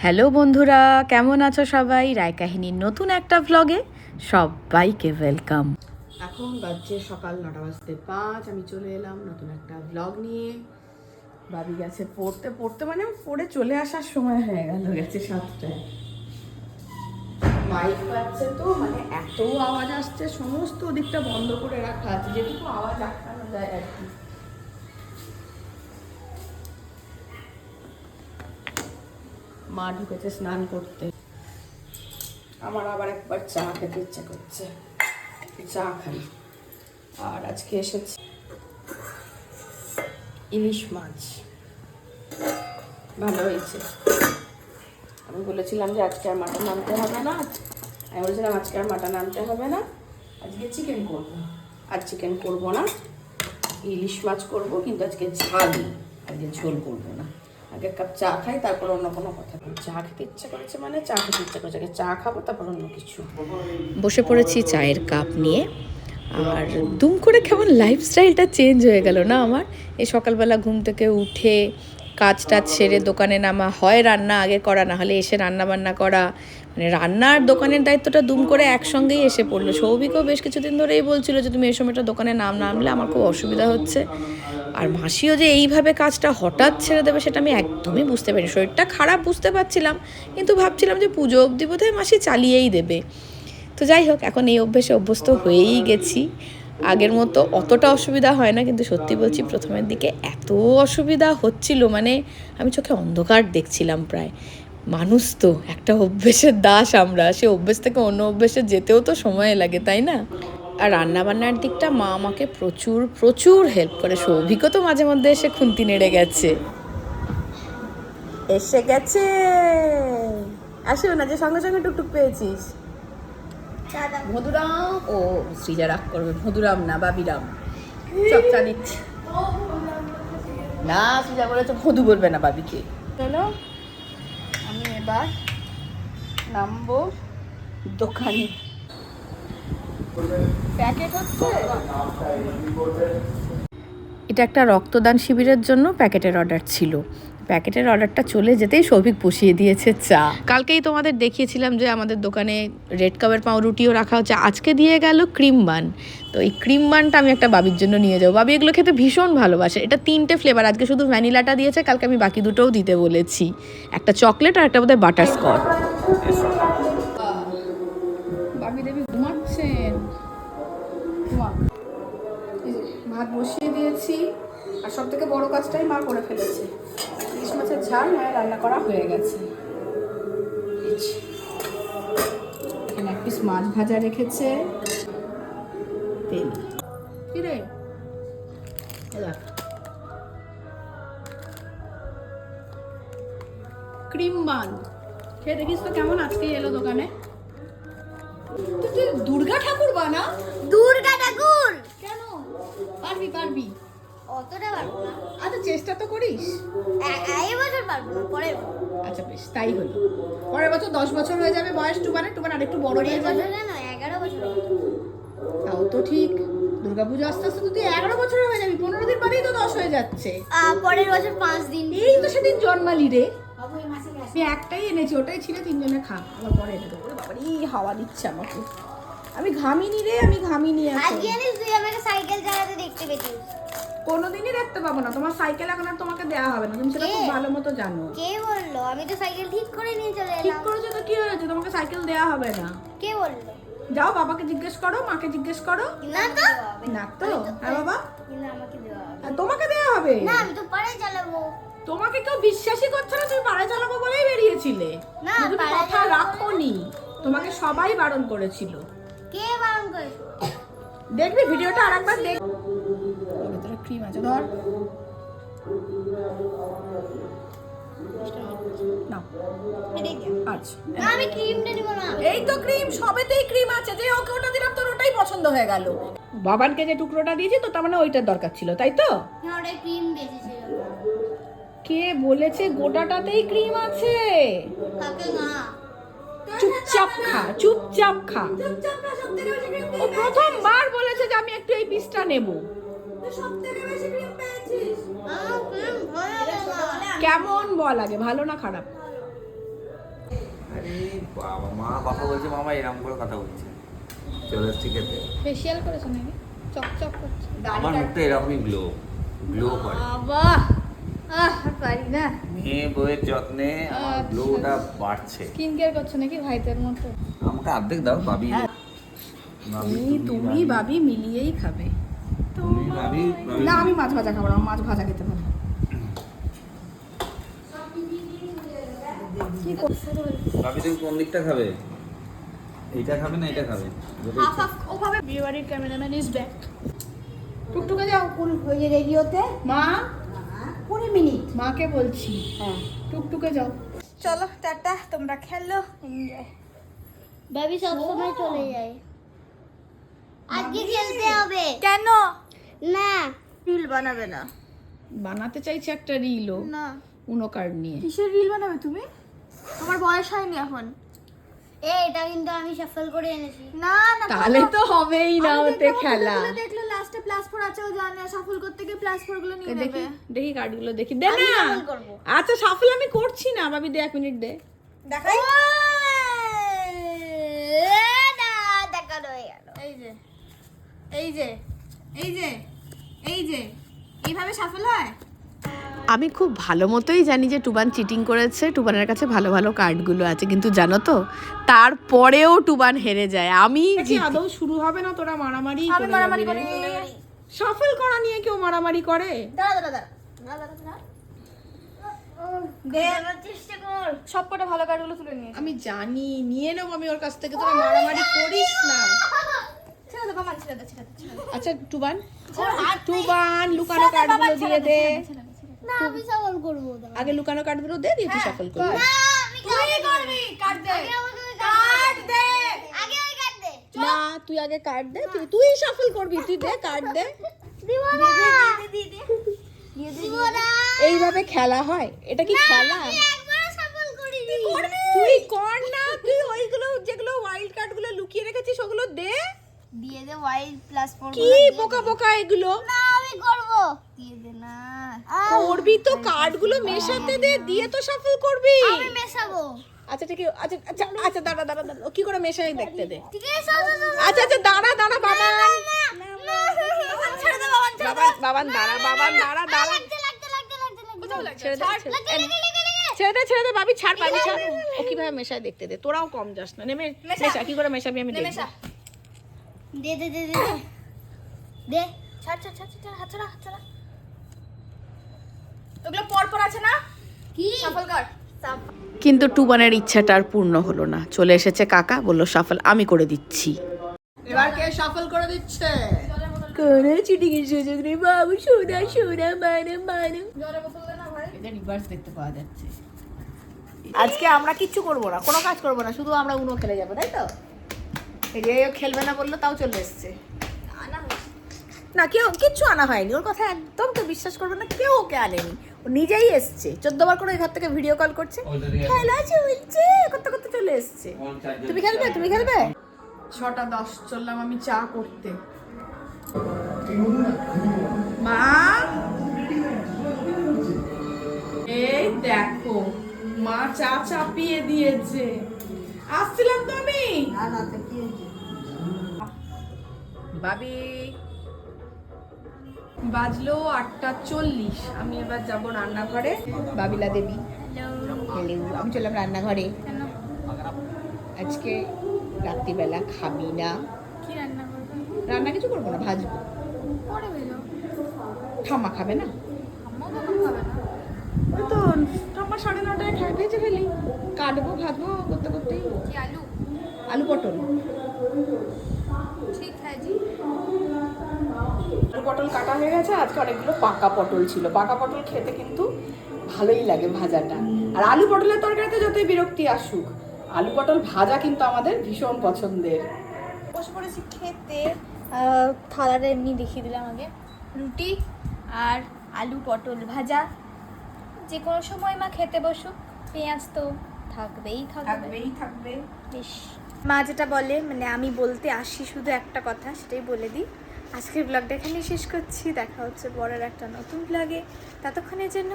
Hello বন্ধুরা, কেমন আছো সবাই? রায় কাহিনীর নতুন একটা ভ্লগে সবাইকে ওয়েলকাম এখন বাজছে সকাল নটা বাজতে পাঁচ, আমি চলে এলাম নতুন একটা ভ্লগ নিয়ে। বাবি গেছে পড়তে পড়তে মানে পড়ে চলে আসার সময় হয়ে গেল, গেছে সাতটায়। মাইক পাচ্ছে তো মানে এত আওয়াজ আসছে, সমস্ত দিকটা বন্ধ করে রাখা আছে, যেটুকু আওয়াজ আটকানো যায় আর কি। মা ঢুকেছে স্নান করতে। আমার আবার একবার চা খেতে ইচ্ছে করছে। চা খাই। আর আজকে এসেছে ইলিশ মাছ। ভালো হয়েছে। আমি বলেছিলাম যে আজকে আর মাটন আনতে হবে না। আমি বলেছিলাম আজকে আর মাটন আনতে হবে না। আজকে চিকেন করব। আর চিকেন করব না। ইলিশ মাছ করব, কিন্তু আজকে ঝালই আজকে ঝোল করব না। আগে কাপ চা খাই, তারপর অন্য কোনো কথা। চা খেতে ইচ্ছে করেছে মানে চা খেতে ইচ্ছে করেছে, আগে চা খাব, তারপর অন্য কিছু। বসে পড়েছি চায়ের কাপ নিয়ে। আর দুম করে কেমন লাইফস্টাইলটা চেঞ্জ হয়ে গেল না আমার? এই সকালবেলা ঘুম থেকে উঠে কাজ টাজ সেরে দোকানে নামা, হয় রান্না, আগে করা, না হলে এসে রান্না বান্না করা। মানে রান্নার দোকানের দায়িত্বটা দুম করে একসঙ্গেই এসে পড়ল। সৌভিকও বেশ কিছুদিন ধরেই বলছিল যে, তুমি এই সময়টা দোকানে নাম নামলে আমার খুব অসুবিধা হচ্ছে। আর মাসিও যে এইভাবে কাজটা হঠাৎ ছেড়ে দেবে সেটা আমি একদমই বুঝতে পারিনি। শরীরটা খারাপ বুঝতে পারছিলাম, কিন্তু ভাবছিলাম যে পুজো অবধি বোধহয় মাসি চালিয়েই দেবে। তো যাই হোক, এখন এই অভ্যেসে অভ্যস্ত হয়েই গেছি। আগের মতো অতটা অসুবিধা হয় না, কিন্তু সত্যি বলছি প্রথমের দিকে এত অসুবিধা হচ্ছিল মানে আমি চোখে অন্ধকার দেখছিলাম প্রায়। মানুষ তো, একটা অভ্যেসের দাস আমরা, সে অভ্যেস থেকে অন্য অভ্যেসে যেতেও তো সময় লাগে, তাই না? আর রান্নাবান্নার দিকটা মা আমাকে প্রচুর প্রচুর হেল্প করে। সৌভিকও তো মাঝে মধ্যে এসে খুন্তি নেড়ে গেছে। এসে গেছে। আসো না যে সঙ্গে সঙ্গে টুকটুক পেয়েছিস। মধুরাম ও শ্রীজা রাগ করবে। মধুরাম না বাবিরাম। সব চা দিচ্ছি না শ্রীজা বলেছে মধু বলবে না বাবিকে। চলো আমি এবার নামবো দোকানে। প্যাকেট হচ্ছে? এটা একটা রক্তদান শিবিরের জন্য প্যাকেটের অর্ডার ছিল। প্যাকেটের অর্ডারটা চলে যেতেই সৌভিক পুষিয়ে দিয়েছে চা। কালকেই তোমাদের দেখিয়েছিলাম যে আমাদের দোকানে রেড কাপের পাউরুটিও রাখা হচ্ছে। আজকে দিয়ে গেল ক্রিম বান। তো এই ক্রিম বানটা আমি একটা বাবির জন্য নিয়ে যাব। বাবি এগুলো খেতে ভীষণ ভালোবাসে। এটা তিনটে ফ্লেভার আজকে শুধু ভ্যানিলাটা দিয়েছে কালকে আমি বাকি দুটোও দিতে বলেছি। একটা চকলেট আর একটা বোধহয় বাটার স্কচ বাবি দেবী ঘুমাচ্ছেন? ঘুমা। ভাত বসিয়ে দিয়েছি, আর সব থেকে বড় কাজটাই মা করে ফেলেছে। ইলিশ মাছের ঝাল, মায়ের রান্না করা হয়ে গেছে। এখানে এক পিস মাছ ভাজা রেখেছে। তেল। কি রে? Cream bun. খেয়ে দেখিস তো কেমন আজকে এলো দোকানে। দুর্গা ঠাকুর বানা দুর্গা ঠাকুর। কেন? পারবি পারবি। অতটা পারব না। আচ্ছা চেষ্টা তো করিস। এই বছর পারব না পরের আচ্ছা বেশ তাই হলো। পরের বছর দশ বছর হয়ে যাবে বয়স টুবানে টুবান আরেকটু বড় হয়ে যাবে। কেন এগারো বছর তাও তো ঠিক। দুর্গাপুজো আস্তে আস্তে তুই এগারো বছর হয়ে যাবি পনেরো দিন বাদেই তো দশ হয়ে যাচ্ছে। পরের বছর পাঁচ দিন। এই তো সেদিন জন্মালি রে। একটাই এনেছি ওটাই ছিল তিনজনে খা আবার পরে এনে দেবো। বাবারি হাওয়া দিচ্ছে আমাকে। আমি ঘামিনি রে আমি ঘামিনি আজকে জানিস তুই আমাকে সাইকেল চালাতে দেখতে পেয়েছিস কোনোদিনই দেখতে পাবো না তোমার সাইকেল এখন আর তোমাকে দেওয়া হবে না তুমি সেটা খুব ভালো মতো জানো। কে বলল? আমি তো সাইকেল ঠিক করে নিয়ে চলে এলাম। ঠিক করেছ তো কি হয়েছে? তোমাকে সাইকেল দেওয়া হবে না। কে বলল? যাও বাবাকে জিজ্ঞেস করো মাকে জিজ্ঞেস করো। না তো। না তো? হ্যাঁ বাবা। হবে। তোমাকে দেওয়া হবে? না আমি তো পাড়ায় চালাবো। তোমাকে কেউ বিশ্বাসই করছে না তুমি পাড়ায় চালাবো বলেই বেরিয়েছিলে। না, তুমি কথা চালাবো রাখোনি। তোমাকে সবাই বারণ করেছিল। কে বারণ করেছে দেখবি ভিডিওটা আরেকবার দেখ। ভেতরে ক্রিম আছে ধর। আচ্ছা এই তো ক্রিম সবেতেই ক্রিম আছে। যে ওকে ওটা দিলাম তোর ওটাই পছন্দ হয়ে গেল। বাবানকে যে টুকরোটা দিয়েছি তো তার মানে ওইটার দরকার ছিল তাই তো? কে বলেছে গোটাটাতেই ক্রিম আছে? কাকে না চুপচাপ খা চুপচাপ খা। ও প্রথমবার বলেছে যে আমি একটু এই পিসটা নেব। কেমন বল আগে ভালো না খারাপ? বাবা মা কথা বলছে মামা এরকম করে কথা বলছে। চলে এসছি খেতে। ফেসিয়াল করেছ নাকি? চকচক করছে। আমার মুখটা এরকমই গ্লো গ্লো করে। বাবা! আর পারি না। মেয়ে বউয়ের যত্নে আমার আচ্ছা। গ্লোটা বাড়ছে। স্কিন কেয়ার করছ নাকি ভাইদের মতো? আমাকে অর্ধেক দাও ভাবি হ্যাঁ। তুমি তুমি ভাবি। মিলিয়েই খাবে। তুমি ভাবি ভাবি- না আমি মাছ ভাজা খাব না মাছ ভাজা খেতে পারি ভাবি তুমি কোন দিকটা খাবে? এইটা খাবে না এটা খাবে? যেটা হাফ ইচ্ছা। ওভাবে। বিয়েবাড়ির ক্যামেরাম্যান ইজ ব্যাক টুকটুকে যাও। কুড়ি রেডিওতে মা? কুড়ি মিনিট। মাকে বলছি। হ্যাঁ। টুকটুকে যাও। চলো টাটা তোমরা খেলো এনজয় ভাবি সবসময় চলে যায়। আজকে খেলতে হবে। কেন? না। রিল বানাবে না। বানাতে চাইছে একটা রিলও। না। উনো কার্ড নিয়ে। কিসের রিল বানাবে তুমি? তোমার বয়স হয়নি এখন। এটা কিন্তু আমি সফল করে এনেছি। না না তাহলে তো হবেই না ওতে খেলা। দেখল লাস্টে প্লাস ফোর আছে ও জানে সফল করতে গিয়ে প্লাস ফোরগুলো নিয়ে দেখি নেবে। দেখি কার্ডগুলো দেখি। দে না। আচ্ছা সাফল আমি করছি না ভাবি দে এক মিনিট দে। দেখাই। দেখানো এই যে এই যে এই যে এই যে এইভাবে সফল হয়? আমি খুব ভালো মতোই জানি যে টুবান চিটিং করেছে টুবানের কাছে ভালো ভালো কার্ডগুলো আছে। কিন্তু জানো তো তারপরেও টুবান হেরে যায়। আমি আদৌ শুরু হবে না তোরা মারামারি মারামারি করি সফল করা নিয়ে কেউ মারামারি করে? দাঁড়া দাঁড়া দাঁড়া। দাঁড়া দাঁড়া দাঁড়া। দে চেষ্টা কর। সব কটা ভালো কার্ডগুলো তুলে নিয়েছি। আমি জানি নিয়ে নেব আমি ওর কাছ থেকে। তোরা মারামারি করিস না। আচ্ছা টুবান। টুবান লুকানো কার্ডগুলো দিয়ে দে। না আমি সফল করব আগে লুকানো কার্ডগুলো দে দিয়ে তুই সফল করবি। না আমি তুই করবি কার্ড দে। আগে আমাকে কার্ড দে। আগে ওই কাট দে। না তুই আগে কার্ড দে তুই তুই সফল করবি তুই দে কার্ড দে। দিব না। এইভাবে খেলা হয়? এটা কি খেলা? তুই কর না তুই ওইগুলো যেগুলো ওয়াইল্ড কার্ডগুলো লুকিয়ে রেখেছিস ওগুলো দে। দিয়ে দে ওয়াইল্ড প্লাস ফোর কি বোকা বোকা এগুলো? না করব। দিয়ে দে না করবি তো কার্ডগুলো মেশাতে দে দিয়ে তো সফল করবি। আমি মেশাবো। আচ্ছা ঠিক আছে আচ্ছা আচ্ছা আচ্ছা দাঁড়া দাঁড়া দাঁড়া কি করে মেশাই দেখতে দে। ঠিক আছে আচ্ছা আচ্ছা দাঁড়া দাঁড়া বাবা বাবান দাঁড়া বাবান দাঁড়া ছেড়ে দে ছেড়ে- ছেড়ে দে ছেড়ে ছাড় পাবি ছাড়। ও কীভাবে মেশায় দেখতে দে? তোরাও কম যাস না নেমে মেশা। কি করে মেশাবি আমি দে দে দে দে। দে। ছাড় ছাড় ছাড় ছাড় হাত ছাড়া হাত ছাড়া। ওগুলো পর পর আছে না? কি? সফল কর। কিন্তু টুবানের ইচ্ছাটা আর পূর্ণ হলো না। চলে এসেছে কাকা বলল সফল আমি করে দিচ্ছি। এবার কে সফল করে দিচ্ছে? করে চিটিং এর সুযোগ নেই বাবু সোনা সোনা মানে মানে। এদের রিভার্স দেখতে পাওয়া যাচ্ছে। আজকে আমরা কিচ্ছু করব না কোনো কাজ করব না শুধু আমরা উনো খেলে যাব তাই তো? এই যে খেলবে না বলল তাও চলে এসছে। না কেউ কিচ্ছু আনা হয়নি। ওর কথা একদম কেউ বিশ্বাস করবে না কেউ ওকে আনেনি। ও নিজেই এসছে। চোদ্দবার করে ঘর থেকে ভিডিও কল করছে। খেলা চলছে করতে করতে চলে এসছে। তুমি খেলবে? তুমি খেলবে? ছটা দশ চললাম আমি চা করতে। মা? এই দেখো মা চা চাপিয়ে দিয়েছে। আসছিলাম তো আমি। না না তো কি হয়েছে? বাবি। বাজলো আটটা চল্লিশ। আমি এবার যাব রান্নাঘরে। বাবিলা দেবী। হ্যালো আমি চললাম রান্নাঘরে। আজকে রাত্রিবেলা খাবি না। কি রান্না রান্না কিছু করব না ভাজবো। ঠাম্মা খাবে না? তো ঠাম্মা সাড়ে নটায় খাই ভেজে ফেলি। কাটবো ভাজবো করতে করতেই। আলু? আলু পটল। ঠিক হ্যাঁ জি আলু পটল কাটা হয়ে গেছে আজকে অনেকগুলো পাকা পটল ছিল। পাকা পটল খেতে কিন্তু ভালোই লাগে ভাজাটা। আর আলু পটলের তরকারিতে যতই বিরক্তি আসুক আলু পটল ভাজা কিন্তু আমাদের ভীষণ পছন্দের। বসে পড়েছি খেতে। থালাটা এমনি দেখিয়ে দিলাম আগে। রুটি আর আলু পটল ভাজা। যে কোনো সময় মা খেতে বসুক পেঁয়াজ তো থাকবেই থাকবেই থাকবে। বেশ। মা যেটা বলে মানে আমি বলতে আসি শুধু একটা কথা সেটাই বলে দিই। আজকের ব্লগটা এখানেই শেষ করছি। দেখা হচ্ছে বড়ের একটা নতুন ব্লগে ততক্ষণের জন্য